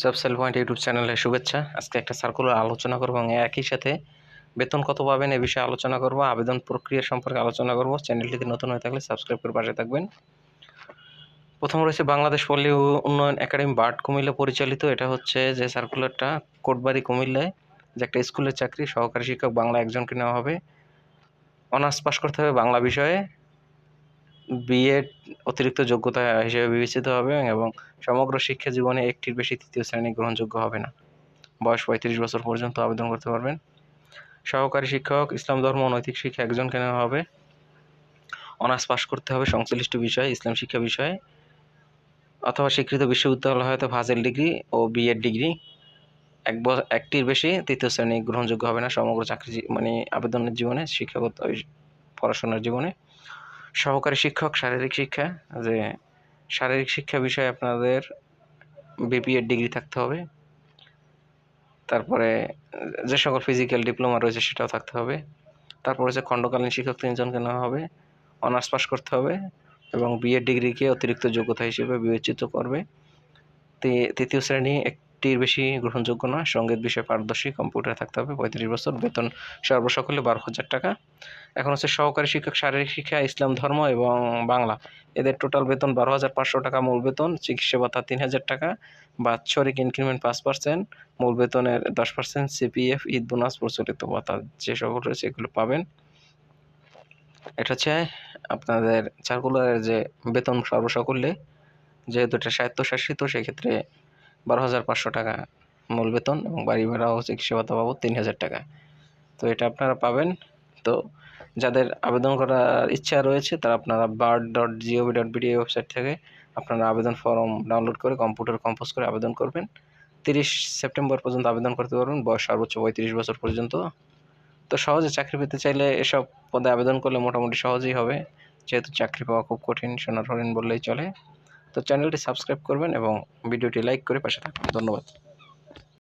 Job sell point YouTube চ্যানেলে শুভেচ্ছা। আজকে একটা সার্কুলার আলোচনা করব এবং একই সাথে বেতন কত পাবেন এ বিষয়ে আলোচনা করব, আবেদন প্রক্রিয়া সম্পর্কে আলোচনা করব। চ্যানেলটিতে নতুন হয়ে থাকলে সাবস্ক্রাইব করে পাশে থাকবেন। প্রথম রয়েছে বাংলাদেশ পল্লী উন্নয়ন একাডেমি বার্ড কুমিল্লা পরিচালিত। এটা হচ্ছে যে সার্কুলারটা কোটবাড়ি কুমিল্লায়, যে একটা স্কুলের চাকরি, সহকারী শিক্ষক বাংলা একজনকে নেওয়া হবে। অনার্স পাস করতে হবে বাংলা বিষয়ে। বিএড অতিরিক্ত যোগ্যতা হিসেবে বিবেচিত হবে এবং সমগ্র শিক্ষা জীবনে একটির বেশি তৃতীয় শ্রেণি গ্রহণযোগ্য হবে না। বয়স পঁয়ত্রিশ বছর পর্যন্ত আবেদন করতে পারবেন। সহকারী শিক্ষক, ইসলাম ধর্ম নৈতিক শিক্ষা একজনকে নেওয়া হবে। অনার্স পাস করতে হবে সংশ্লিষ্ট বিষয়ে, ইসলাম শিক্ষা বিষয়ে। অথবা স্বীকৃত বিশ্ববিদ্যালয় হয়তো ফাজেল ডিগ্রি ও বিএড ডিগ্রি। এক একটির বেশি তৃতীয় শ্রেণি গ্রহণযোগ্য হবে না সমগ্র চাকরি মানে আবেদনের জীবনে, শিক্ষাগত পড়াশোনার জীবনে। সহকারী শিক্ষক শারীরিক শিক্ষা, যে শারীরিক শিক্ষা বিষয়ে আপনাদের বিপিএড ডিগ্রি থাকতে হবে। তারপরে যে সকল ফিজিক্যাল ডিপ্লোমা রয়েছে সেটাও থাকতে হবে। তারপর হচ্ছে খণ্ডকালীন শিক্ষক তিনজনকে নেওয়া হবে? অনার্স পাস করতে হবে এবং বিএড ডিগ্রিকে অতিরিক্ত যোগ্যতা হিসেবে বিবেচিত করবে। তৃতীয় শ্রেণি একটির বেশি গ্রহণযোগ্য নয়। সংগীত বিষয়ে পারদর্শী, কম্পিউটার থাকতে হবে, পঁয়ত্রিশ বছর, বেতন সর্বসকলে বারো হাজার টাকা। এখন হচ্ছে সহকারী শিক্ষক, শারীরিক শিক্ষা, ইসলাম ধর্ম এবং বাংলা। এদের টোটাল বেতন বারো হাজার পাঁচশো টাকা, মূল বেতন চিকিৎসা ভাতা তিন হাজার টাকা, বাৎসরিক ইনক্রিমেন্ট পাঁচ পার্সেন্ট মূল বেতনের দশ পার্সেন্ট সিপিএফ ঈদ বোনাস প্রচলিত ভাতা, যে সকল রয়েছে এগুলো পাবেন। এটা হচ্ছে আপনাদের সার্কুলারের যে বেতন সর্বসকলে, যেহেতু এটা স্বায়ত্তশাসিত, সেক্ষেত্রে বারো হাজার পাঁচশো টাকা মূল বেতন এবং বাড়ি ভাড়া ও চিকিৎসা ভাতা বাবদ তিন হাজার টাকা। তো এটা আপনারা পাবেন। তো যাদের আবেদন করার ইচ্ছা রয়েছে, তারা আপনারা bard dot G O V dot BD website থেকে আপনারা আবেদন ফর্ম ডাউনলোড করে কম্পিউটার কম্পোজ করে আবেদন করবেন। তিরিশ সেপ্টেম্বর পর্যন্ত আবেদন করতে পারবেন। বয়স সর্বোচ্চ পঁয়ত্রিশ বছর পর্যন্ত। তো সহজে চাকরি পেতে চাইলে এসব পদে আবেদন করলে মোটামুটি সহজেই হবে। যেহেতু চাকরি পাওয়া খুব কঠিন, সোনার হরিণ বললেই চলে। তো চ্যানেলটি সাবস্ক্রাইব করবেন এবং ভিডিওটি লাইক করে পাশে থাকবেন ধন্যবাদ।